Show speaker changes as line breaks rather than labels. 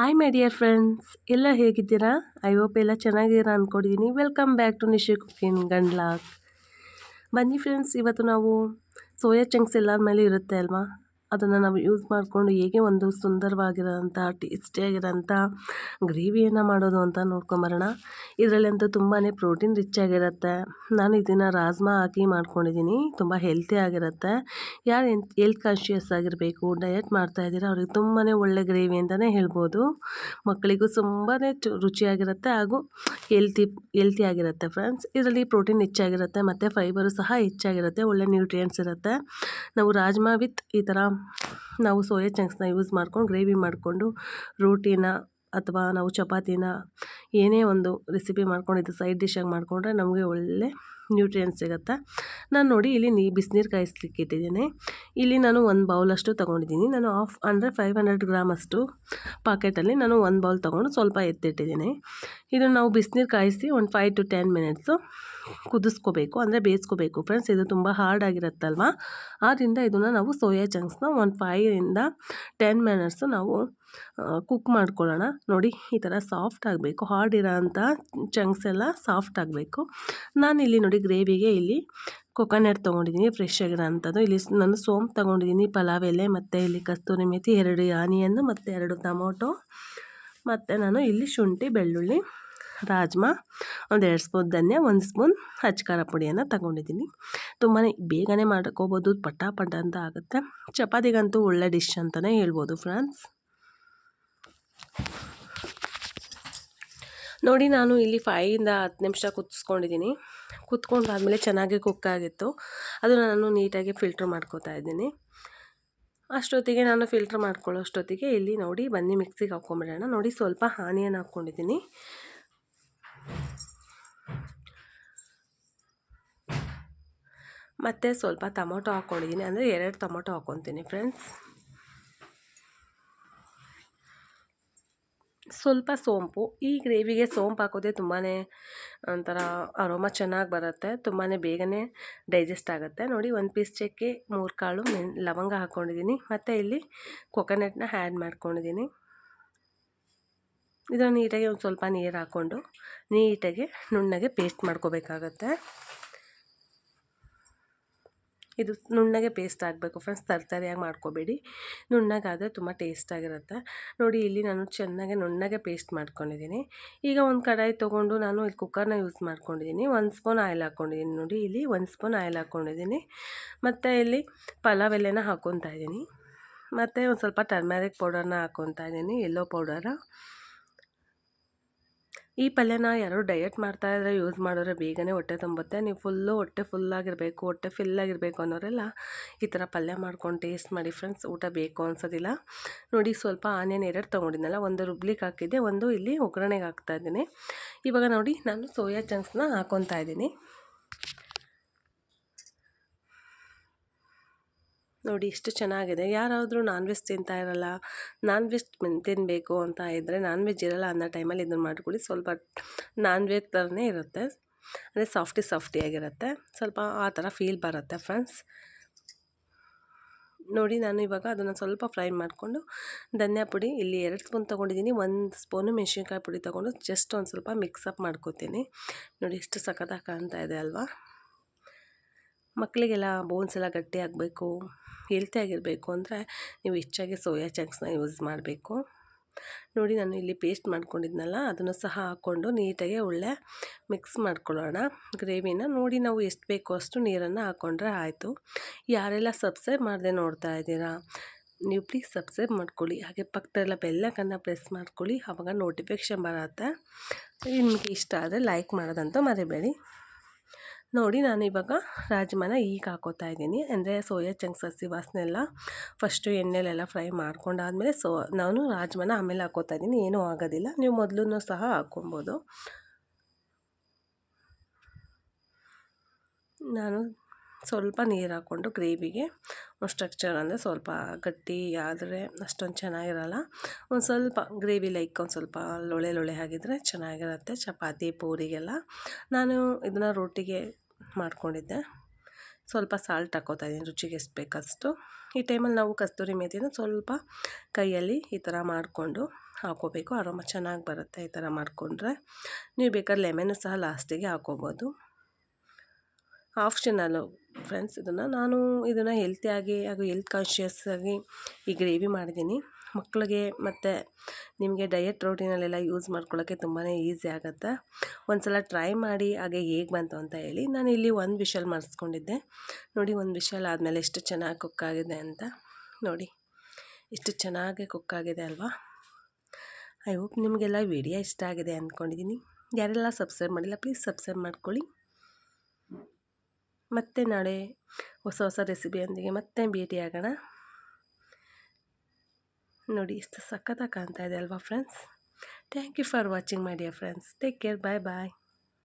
Hi my dear friends ಎಲ್ಲ ಹೇಗಿದ್ದೀರಾ? I hope ಎಲ್ಲ ಚೆನ್ನಾಗಿದ್ದೀರಾ ಅಂದ್ಕೊಂಡಿದ್ದೀನಿ welcome back to Nishi cooking ಗಂಡ್ಲಾಕ್ ಬನ್ನಿ ಫ್ರೆಂಡ್ಸ್ ಇವತ್ತು ನಾವು ಸೋಯಾ ಚಂಕ್ಸ್ ಎಲ್ಲರ ಮೇಲೆ ಇರುತ್ತೆ ಅಲ್ವಾ? ಅದನ್ನು ನಾವು ಯೂಸ್ ಮಾಡಿಕೊಂಡು ಹೇಗೆ ಒಂದು ಸುಂದರವಾಗಿರೋಂಥ ಟೇಸ್ಟಿಯಾಗಿರೋಂಥ ಗ್ರೇವಿಯನ್ನು ಮಾಡೋದು ಅಂತ ನೋಡ್ಕೊಂಬರೋಣ. ಇದರಲ್ಲಂತೂ ತುಂಬಾ ಪ್ರೋಟೀನ್ ರಿಚ್ ಆಗಿರುತ್ತೆ. ನಾನು ಇದನ್ನು ರಾಜ್ಮಾ ಹಾಕಿ ಮಾಡ್ಕೊಂಡಿದ್ದೀನಿ. ತುಂಬ ಹೆಲ್ತಿ ಆಗಿರುತ್ತೆ. ಯಾರು ಹೆಲ್ತ್ ಕಾನ್ಷಿಯಸ್ ಆಗಿರಬೇಕು ಡಯಟ್ ಮಾಡ್ತಾ ಇದ್ದೀರಾ, ಅವ್ರಿಗೆ ತುಂಬಾ ಒಳ್ಳೆ ಗ್ರೇವಿ ಅಂತಲೇ ಹೇಳ್ಬೋದು. ಮಕ್ಕಳಿಗೂ ತುಂಬಾ ರುಚಿಯಾಗಿರುತ್ತೆ ಹಾಗೂ ಹೆಲ್ತಿ ಹೆಲ್ತಿ ಆಗಿರುತ್ತೆ ಫ್ರೆಂಡ್ಸ್ ಇದರಲ್ಲಿ ಪ್ರೋಟೀನ್ ಹೆಚ್ಚಾಗಿರುತ್ತೆ ಮತ್ತು ಫೈಬರು ಸಹ ಹೆಚ್ಚಾಗಿರುತ್ತೆ, ಒಳ್ಳೆ ನ್ಯೂಟ್ರಿಯೆಂಟ್ಸ್ ಇರುತ್ತೆ. ನಾವು ರಾಜ್ಮಾ ವಿತ್ ಈ ಥರ ನಾವು ಸೋಯಾ ಚಂಕ್ಸ್ನ ಯೂಸ್ ಮಾಡ್ಕೊಂಡು ಗ್ರೇವಿ ಮಾಡಿಕೊಂಡು ರೋಟಿನ ಅಥವಾ ನಾವು ಚಪಾತಿನ ಏನೇ ಒಂದು ರೆಸಿಪಿ ಮಾಡ್ಕೊಂಡು ಇದು ಸೈಡ್ ಡಿಶಾಗಿ ಮಾಡಿಕೊಂಡ್ರೆ ನಮಗೆ ಒಳ್ಳೆ ನ್ಯೂಟ್ರಿಯೆಂಟ್ಸ್ ಸಿಗುತ್ತೆ? ನಾನು ನೋಡಿ ಇಲ್ಲಿ ನೀ ಬಿಸಿನೀರು ಕಾಯಿಸ್ಲಿಕ್ಕೆ ಇಟ್ಟಿದ್ದೀನಿ. ಇಲ್ಲಿ ನಾನು ಒಂದು ಬೌಲಷ್ಟು ತೊಗೊಂಡಿದ್ದೀನಿ. ನಾನು ಆಫ್ ಅಂದರೆ ಫೈವ್ ಹಂಡ್ರೆಡ್ ಗ್ರಾಮ್ ಅಷ್ಟು ಪಾಕೆಟಲ್ಲಿ ನಾನು ಒಂದು ಬೌಲ್ ತೊಗೊಂಡು ಸ್ವಲ್ಪ ಎತ್ತಿಟ್ಟಿದ್ದೀನಿ. ಇದನ್ನು ನಾವು ಬಿಸಿನೀರು ಕಾಯಿಸಿ ಒಂದು ಫೈವ್ ಟು ಟೆನ್ ಮಿನಿಟ್ಸು ಕುದಿಸ್ಕೋಬೇಕು, ಅಂದರೆ ಬೇಯಿಸ್ಕೋಬೇಕು ಫ್ರೆಂಡ್ಸ್ ಇದು ತುಂಬ ಹಾರ್ಡ್ ಆಗಿರುತ್ತಲ್ವ? ಆದ್ದರಿಂದ ಇದನ್ನು ನಾವು ಸೋಯಾ ಚಂಕ್ಸ್ನ ಒಂದು ಫೈವಿಂದ ಟೆನ್ ಮಿನಿಟ್ಸು ನಾವು ಕುಕ್ ಮಾಡ್ಕೊಳ್ಳೋಣ. ನೋಡಿ, ಈ ಥರ ಸಾಫ್ಟ್ ಆಗಬೇಕು. ಹಾರ್ಡ್ ಇರೋಂಥ ಚಂಕ್ಸ್ ಎಲ್ಲ ಸಾಫ್ಟ್ ಆಗಬೇಕು. ನಾನಿಲ್ಲಿ ನೋಡಿ ಗ್ರೇವಿಗೆ ಇಲ್ಲಿ ಕೊಕೊನಟ್ ತೊಗೊಂಡಿದ್ದೀನಿ ಫ್ರೆಶ್ ಆಗಿರೋ ಅಂಥದ್ದು ಇಲ್ಲಿ ನಾನು ಸೋಂಪು ತೊಗೊಂಡಿದ್ದೀನಿ, ಪಲಾವ್, ಎಲೆ ಮತ್ತು ಇಲ್ಲಿ ಕಸ್ತೂರಿ ಮೆಥಿ, ಎರಡು ಆನಿಯನ್ನು ಮತ್ತು ಎರಡು ಟೊಮೊಟೊ, ಮತ್ತು ನಾನು ಇಲ್ಲಿ ಶುಂಠಿ, ಬೆಳ್ಳುಳ್ಳಿ, ರಾಜ್ಮಾ ಎರಡು ಸ್ಪೂನ್ ಧನ್ಯ, ಒಂದು ಸ್ಪೂನ್ ಹಚ್ಕಾರ ಪುಡಿಯನ್ನು ತಗೊಂಡಿದ್ದೀನಿ. ತುಂಬಾ ಬೇಗನೆ ಮಾಡ್ಕೋಬೋದು ಪಟ ಪಟ್ಟ ಅಂತ ಆಗುತ್ತೆ. ಚಪಾತಿಗಂತೂ ಒಳ್ಳೆ ಡಿಶ್ ಅಂತಲೇ ಹೇಳ್ಬೋದು ಫ್ರೆಂಡ್ಸ್ ನೋಡಿ, ನಾನು ಇಲ್ಲಿ ಫೈಯಿಂದ ಹತ್ತು ನಿಮಿಷ ಕುದಿಸ್ಕೊಂಡಿದ್ದೀನಿ ಕುತ್ಕೊಂಡಾದಮೇಲೆ ಚೆನ್ನಾಗಿ ಕುಕ್ ಆಗಿತ್ತು. ಅದು ನಾನು ನೀಟಾಗಿ ಫಿಲ್ಟ್ರ್ ಮಾಡ್ಕೋತಾ ಇದ್ದೀನಿ. ಅಷ್ಟೊತ್ತಿಗೆ ನಾನು ಫಿಲ್ಟ್ರ್ ಮಾಡ್ಕೊಳ್ಳೋ ಅಷ್ಟೊತ್ತಿಗೆ ಇಲ್ಲಿ ನೋಡಿ, ಬನ್ನಿ ಮಿಕ್ಸಿಗೆ ಹಾಕ್ಕೊಂಬಿಡೋಣ. ನೋಡಿ, ಸ್ವಲ್ಪ ಹಾನಿಯನ್ನು ಹಾಕ್ಕೊಂಡಿದ್ದೀನಿ. ಮತ್ತು ಸ್ವಲ್ಪ ಟೊಮೊಟೊ ಹಾಕ್ಕೊಂಡಿದ್ದೀನಿ. ಅಂದರೆ ಎರಡು ಟೊಮೊಟೊ ಹಾಕ್ಕೊತೀನಿ ಫ್ರೆಂಡ್ಸ್ ಸ್ವಲ್ಪ ಸೋಂಪು, ಈ ಗ್ರೇವಿಗೆ ಸೋಂಪು ಹಾಕೋದೇ ತುಂಬಾ ಒಂಥರ ಅರೋಮ ಚೆನ್ನಾಗಿ ಬರುತ್ತೆ ತುಂಬಾ ಬೇಗನೆ ಡೈಜೆಸ್ಟ್ ಆಗುತ್ತೆ. ನೋಡಿ, ಒಂದು ಪೀಸ್ ಚಕ್ಕೆ, ಮೂರು ಕಾಳು ಮೆನ್ ಲವಂಗ ಹಾಕ್ಕೊಂಡಿದ್ದೀನಿ ಮತ್ತು ಇಲ್ಲಿ ಕೊಕೊನಟ್ನ ಆ್ಯಡ್ ಮಾಡ್ಕೊಂಡಿದ್ದೀನಿ ಇದನ್ನು ನೀಟಾಗಿ ಒಂದು ಸ್ವಲ್ಪ ನೀರು ಹಾಕ್ಕೊಂಡು ನೀಟಾಗಿ ನುಣ್ಣಗೆ ಪೇಸ್ಟ್ ಮಾಡ್ಕೋಬೇಕಾಗತ್ತೆ. ಇದು ನುಣ್ಣಗೆ ಪೇಸ್ಟ್ ಆಗಬೇಕು ಫ್ರೆಂಡ್ಸ್ ತರ್ತರಿಯಾಗಿ ಮಾಡ್ಕೋಬೇಡಿ. ನುಣ್ಣಗಾದರೆ ತುಂಬ ಟೇಸ್ಟಾಗಿರುತ್ತೆ ನೋಡಿ, ಇಲ್ಲಿ ನಾನು ಚೆನ್ನಾಗಿ ನುಣ್ಣಗೆ ಪೇಸ್ಟ್ ಮಾಡ್ಕೊಂಡಿದ್ದೀನಿ. ಈಗ ಒಂದು ಕಡಾಯಿ ತೊಗೊಂಡು ನಾನು ಇಲ್ಲಿ ಕುಕ್ಕರ್ನ ಯೂಸ್ ಮಾಡ್ಕೊಂಡಿದ್ದೀನಿ. ಒಂದು ಸ್ಪೂನ್ ಆಯಿಲ್ ಹಾಕ್ಕೊಂಡಿದ್ದೀನಿ ನೋಡಿ, ಇಲ್ಲಿ ಒಂದು ಸ್ಪೂನ್ ಆಯಿಲ್ ಹಾಕ್ಕೊಂಡಿದ್ದೀನಿ ಮತ್ತು ಇಲ್ಲಿ ಪಲಾವ್ ಎಲೆನ ಹಾಕ್ಕೊತಾ ಇದ್ದೀನಿ. ಮತ್ತು ಒಂದು ಸ್ವಲ್ಪ ಟರ್ಮರಿಕ್ ಪೌಡರ್ನ ಹಾಕ್ಕೊತಾ ಇದ್ದೀನಿ ಎಲ್ಲೋ ಪೌಡರ ಈ ಪಲ್ಯನ ಯಾರೋ ಡಯಟ್ ಮಾಡ್ತಾ ಇದ್ರೆ ಯೂಸ್ ಮಾಡಿದ್ರೆ ಬೇಗನೆ ಹೊಟ್ಟೆ ತುಂಬುತ್ತೆ. ನೀವು ಫುಲ್ಲು ಹೊಟ್ಟೆ ಫುಲ್ಲಾಗಿರಬೇಕು ಹೊಟ್ಟೆ ಫಿಲ್ಲಾಗಿರಬೇಕು ಅನ್ನೋರೆಲ್ಲ ಈ ಥರ ಪಲ್ಯ ಮಾಡ್ಕೊಂಡು ಟೇಸ್ಟ್ ಮಾಡಿ ಫ್ರೆಂಡ್ಸ್ ಊಟ ಬೇಕು ಅನ್ಸೋದಿಲ್ಲ. ನೋಡಿ ಸ್ವಲ್ಪ ಆನಿಯನ್ ಎರಡು ತೊಗೊಂಡಿದ್ನಲ್ಲ, ಒಂದು ರುಬ್ಲಿಕ್ಕೆ ಹಾಕಿದ್ದೆ, ಒಂದು ಇಲ್ಲಿ ಒಗ್ಗರಣೆಗೆ ಹಾಕ್ತಾ ಇದ್ದೀನಿ. ಇವಾಗ ನೋಡಿ ನಾನು ಸೋಯಾ ಚಂಕ್ಸ್ನ ಹಾಕೊತಾ ಇದ್ದೀನಿ. ನೋಡಿ ಇಷ್ಟು ಚೆನ್ನಾಗಿದೆ. ಯಾರಾದರೂ ನಾನ್ ವೆಜ್ ತಿಂತಾ ಇರಲ್ಲ ನಾನ್ ವೆಜ್ ತಿನ್ನಬೇಕು ಅಂತ ಇದ್ದರೆ ನಾನ್ ವೆಜ್ ಇರಲ್ಲ ಅನ್ನೋ ಟೈಮಲ್ಲಿ ಇದನ್ನು ಮಾಡ್ಕೊಳ್ಳಿ ಸ್ವಲ್ಪ ನಾನ್ ವೆಜ್ ಥರನೇ ಇರುತ್ತೆ. ಅಂದರೆ ಸಾಫ್ಟಿ ಸಾಫ್ಟಿಯಾಗಿರುತ್ತೆ ಸ್ವಲ್ಪ ಆ ಥರ ಫೀಲ್ ಬರುತ್ತೆ ಫ್ರೆಂಡ್ಸ್ ನೋಡಿ ನಾನು ಇವಾಗ ಅದನ್ನು ಸ್ವಲ್ಪ ಫ್ರೈ ಮಾಡಿಕೊಂಡು ಧನಿಯಾ ಪುಡಿ ಇಲ್ಲಿ ಎರಡು ಸ್ಪೂನ್ ತೊಗೊಂಡಿದ್ದೀನಿ. ಒಂದು ಸ್ಪೂನು ಮೆಣಸಿನ್ಕಾಯಿ ಪುಡಿ ತೊಗೊಂಡು ಜಸ್ಟ್ ಒಂದು ಸ್ವಲ್ಪ ಮಿಕ್ಸಪ್ ಮಾಡ್ಕೋತೀನಿ. ನೋಡಿ ಎಷ್ಟು ಸಖತ್ತಾಗಿ ಕಾಣ್ತಾ ಇದೆ ಅಲ್ವಾ? ಮಕ್ಕಳಿಗೆಲ್ಲ ಬೋನ್ಸ್ ಎಲ್ಲ ಗಟ್ಟಿ ಆಗಬೇಕು ಹೆಲ್ತಿಯಾಗಿರಬೇಕು ಅಂದರೆ ನೀವು ಹೆಚ್ಚಾಗಿ ಸೋಯಾ ಚಂಕ್ಸ್ನ ಯೂಸ್ ಮಾಡಬೇಕು. ನೋಡಿ ನಾನು ಇಲ್ಲಿ ಪೇಸ್ಟ್ ಮಾಡ್ಕೊಂಡಿದ್ನಲ್ಲ, ಅದನ್ನು ಸಹ ಹಾಕ್ಕೊಂಡು ನೀಟಾಗಿ ಒಳ್ಳೆ ಮಿಕ್ಸ್ ಮಾಡ್ಕೊಳ್ಳೋಣ. ಗ್ರೇವಿನ ನೋಡಿ ನಾವು ಎಷ್ಟು ಬೇಕೋ ಅಷ್ಟು ನೀರನ್ನು ಹಾಕ್ಕೊಂಡ್ರೆ ಆಯಿತು. ಯಾರೆಲ್ಲ ಸಬ್ಸ್ಕ್ರೈಬ್ ಮಾಡದೆ ನೋಡ್ತಾ ಇದ್ದೀರಾ, ನೀವು ಪ್ಲೀಸ್ ಸಬ್ಸ್ಕ್ರೈಬ್ ಮಾಡ್ಕೊಳ್ಳಿ. ಹಾಗೆ ಪಕ್ಕದಲ್ಲ ಬೆಲ್ಲಕ್ಕನ್ನು ಪ್ರೆಸ್ ಮಾಡ್ಕೊಳ್ಳಿ ಆವಾಗ ನೋಟಿಫಿಕೇಷನ್ ಬರುತ್ತೆ. ನಿಮಗೆ ಇಷ್ಟ ಆದರೆ ಲೈಕ್ ಮಾಡೋದಂತೂ ಮರಿಬೇಡಿ. ನೋಡಿ, ನಾನು ಇವಾಗ ರಾಜ್ಮಾನ ಈಗ ಹಾಕೋತಾ ಇದ್ದೀನಿ. ಅಂದರೆ ಸೋಯಾ ಚಂಕ್ಸ್ ಹಸಿ ವಾಸನೆ ಎಲ್ಲ ಫಸ್ಟು ಎಣ್ಣೆಲೆಲ್ಲ ಫ್ರೈ ಮಾಡ್ಕೊಂಡಾದಮೇಲೆ ಸೊ, ನಾನು ರಾಜ್ಮಾನ ಆಮೇಲೆ ಹಾಕೋತಾ ಇದ್ದೀನಿ. ಏನೂ ಆಗೋದಿಲ್ಲ. ನೀವು ಮೊದಲು ಸಹ ಹಾಕ್ಕೊಬೋದು ನಾನು ಸ್ವಲ್ಪ ನೀರು ಹಾಕ್ಕೊಂಡು ಗ್ರೇವಿಗೆ ಸ್ಟ್ರಕ್ಚರ್ ಅಂದರೆ ಸ್ವಲ್ಪ ಗಟ್ಟಿ ಆದರೆ ಅಷ್ಟೊಂದು ಚೆನ್ನಾಗಿರಲ್ಲ. ಒಂದು ಸ್ವಲ್ಪ ಗ್ರೇವಿ ಲೈಕ್ ಒಂದು ಸ್ವಲ್ಪ ಲೊಳೆ ಲೊಳೆ ಆಗಿದ್ರೆ ಚೆನ್ನಾಗಿರುತ್ತೆ ಚಪಾತಿ, ಪೂರಿಗೆಲ್ಲ. ನಾನು ಇದನ್ನು ರೊಟ್ಟಿಗೆ ಮಾಡ್ಕೊಂಡಿದ್ದೆ. ಸ್ವಲ್ಪ ಸಾಲ್ಟ್ ಹಾಕೋತಾ ಇದ್ದೀನಿ, ರುಚಿಗೆ ಎಷ್ಟು ಬೇಕಷ್ಟು. ಈ ಟೈಮಲ್ಲಿ ನಾವು ಕಸ್ತೂರಿ ಮೇಥಿನ ಸ್ವಲ್ಪ ಕೈಯಲ್ಲಿ ಈ ಥರ ಮಾಡಿಕೊಂಡು ಹಾಕೋಬೇಕು. ಅರೋಮ ಚೆನ್ನಾಗಿ ಬರುತ್ತೆ ಈ ಥರ ಮಾಡಿಕೊಂಡ್ರೆ. ನೀವು ಬೇಕಾದ್ರೆ ಲೆಮನ್ನು ಸಹ ಲಾಸ್ಟಿಗೆ ಹಾಕೋಬೋದು. ಆಪ್ಷನಲ್ಲು ಫ್ರೆಂಡ್ಸ್ ಇದನ್ನು ನಾನು ಇದನ್ನು ಹೆಲ್ತಿಯಾಗಿ ಹಾಗೂ ಹೆಲ್ತ್ ಕಾನ್ಷಿಯಸ್ ಆಗಿ ಈ ಗ್ರೇವಿ ಮಾಡಿದ್ದೀನಿ. ಮಕ್ಕಳಿಗೆ ಮತ್ತು ನಿಮಗೆ ಡಯಟ್ ರೋಟೀನಲ್ಲೆಲ್ಲ ಯೂಸ್ ಮಾಡ್ಕೊಳ್ಳೋಕ್ಕೆ ತುಂಬಾ ಈಸಿ ಆಗುತ್ತೆ. ಒಂದು ಸಲ ಟ್ರೈ ಮಾಡಿ ಹಾಗೆ ಹೇಗೆ ಬಂತು ಅಂತ ಹೇಳಿ ನಾನು ಇಲ್ಲಿ ಒಂದು ವಿಷಲ್ ಮಾಡಿಸ್ಕೊಂಡಿದ್ದೆ. ನೋಡಿ ಒಂದು ವಿಷಲ್ ಆದಮೇಲೆ ಎಷ್ಟು ಚೆನ್ನಾಗಿ ಕುಕ್ ಆಗಿದೆ ಅಂತ. ನೋಡಿ, ಎಷ್ಟು ಚೆನ್ನಾಗಿ ಕುಕ್ ಆಗಿದೆ ಅಲ್ವಾ? ಐ ಹೋಪ್ ನಿಮಗೆಲ್ಲ ವಿಡಿಯೋ ಇಷ್ಟ ಆಗಿದೆ ಅಂದ್ಕೊಂಡಿದ್ದೀನಿ. ಯಾರೆಲ್ಲ ಸಬ್ಸ್ಕ್ರೈಬ್ ಮಾಡಿಲ್ಲ ಪ್ಲೀಸ್ ಸಬ್ಸ್ಕ್ರೈಬ್ ಮಾಡ್ಕೊಳ್ಳಿ. ಮತ್ತೆ ನಾಳೆ ಹೊಸ ಹೊಸ ರೆಸಿಪಿಯೊಂದಿಗೆ ಮತ್ತೆ ಭೇಟಿಯಾಗೋಣ. ನೋಡಿ, ಇಷ್ಟು ಸಖತ್ತಾಗಿ ಕಾಣ್ತಾ ಇದೆ ಅಲ್ವಾ friends thank you for watching my dear friends take care bye bye